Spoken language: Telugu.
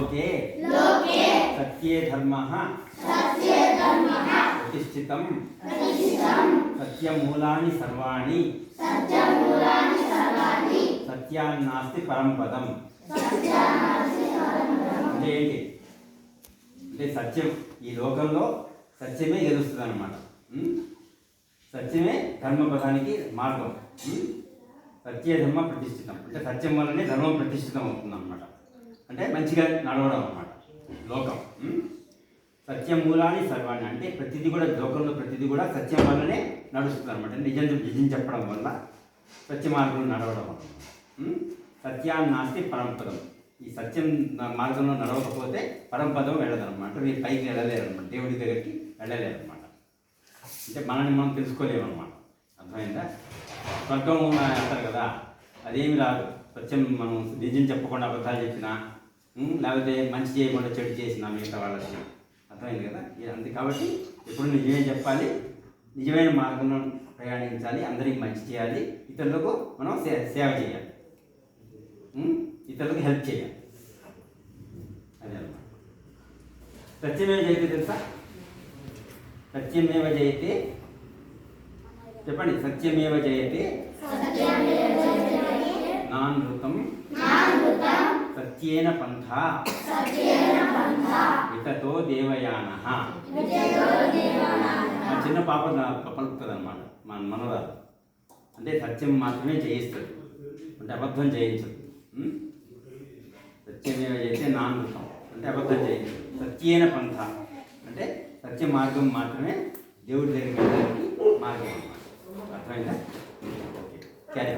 లోకే లోకే సత్యే ధర్మ సత్యే ధర్మః ప్రతిష్ఠితం ప్రతిష్ఠితం సత్యమూలాని సర్వాణి సత్యమూలాని సర్వాణి సత్యాన్నాస్తి పరంపదం సత్యానాస్తి అంటే ఏంటి? అంటే సత్యం ఈ లోకంలో సత్యమే గెలుస్తుంది అనమాట సత్యమే ధర్మపదానికి మార్గం. ఉం? సత్య ధర్మ ప్రతిష్ఠితం. అంటే సత్యం వల్లనే ధర్మం ప్రతిష్ఠితం అవుతుంది అనమాట అంటే మంచిగా నడవడం అనమాట లోకం. సత్యం మూలాన్ని సర్వాన్ని అంటే ప్రతిదీ కూడా లోకంలో ప్రతిదీ కూడా సత్యం వల్లనే నడుస్తుంది అనమాట నిజం నిజం చెప్పడం వల్ల సత్య మార్గంలో నడవడం వల్ల ఉం? సత్యాన్ని నాస్తి పరంపదం. ఈ సత్యం మార్గంలో నడవకపోతే పరంపదం వెళ్ళదనమాట మీరు పైకి వెళ్ళలేరనమాట దేవుడి దగ్గరికి వెళ్ళలేరనమాట అంటే మనల్ని మనం తెలుసుకోలేమన్నమాట. అర్థమైందా? స్వర్గం అంటారు కదా అదేమి రాదు. సత్యం మనం నిజం చెప్పకుండా అబద్ధాలు చెప్పినా లేకపోతే మంచి చేయకుండా చెడు చేసినా మిగతా వాళ్ళకి అర్థమైంది కదా? ఇది అంతే. కాబట్టి ఎప్పుడు నిజమే చెప్పాలి నిజమైన మార్గంలో ప్రయాణించాలి అందరికి మంచి చేయాలి ఇతరులకు మనం సే సేవ చేయాలి? ఇతరులకు హెల్ప్ చేయాలి. అదే అన్నమాట. సత్యమేవ జయతే తెలుసా? సత్యమేవ జయతే చెప్పండి. సత్యమేవ జయతే నానృతం నామృతం సత్యేన పంథ. సత్యేన పంథా. వితతో దేవయాన. మా చిన్న పాప పలుకుతుంది అనమాట మన మనవరాలు. అంటే సత్యం మాత్రమే జయిస్తుంది. అంటే అబద్ధం జయించదు. ఉం? సత్యమేవ జయితే నానృతం అంటే అబద్ధం జయించదు. సత్యేన పంథ. అంటే సత్య మార్గం మాత్రమే దేవుడి దగ్గరికి వెళ్ళడానికి మార్గం అర్థమైందా? ఓకే. క్యారీ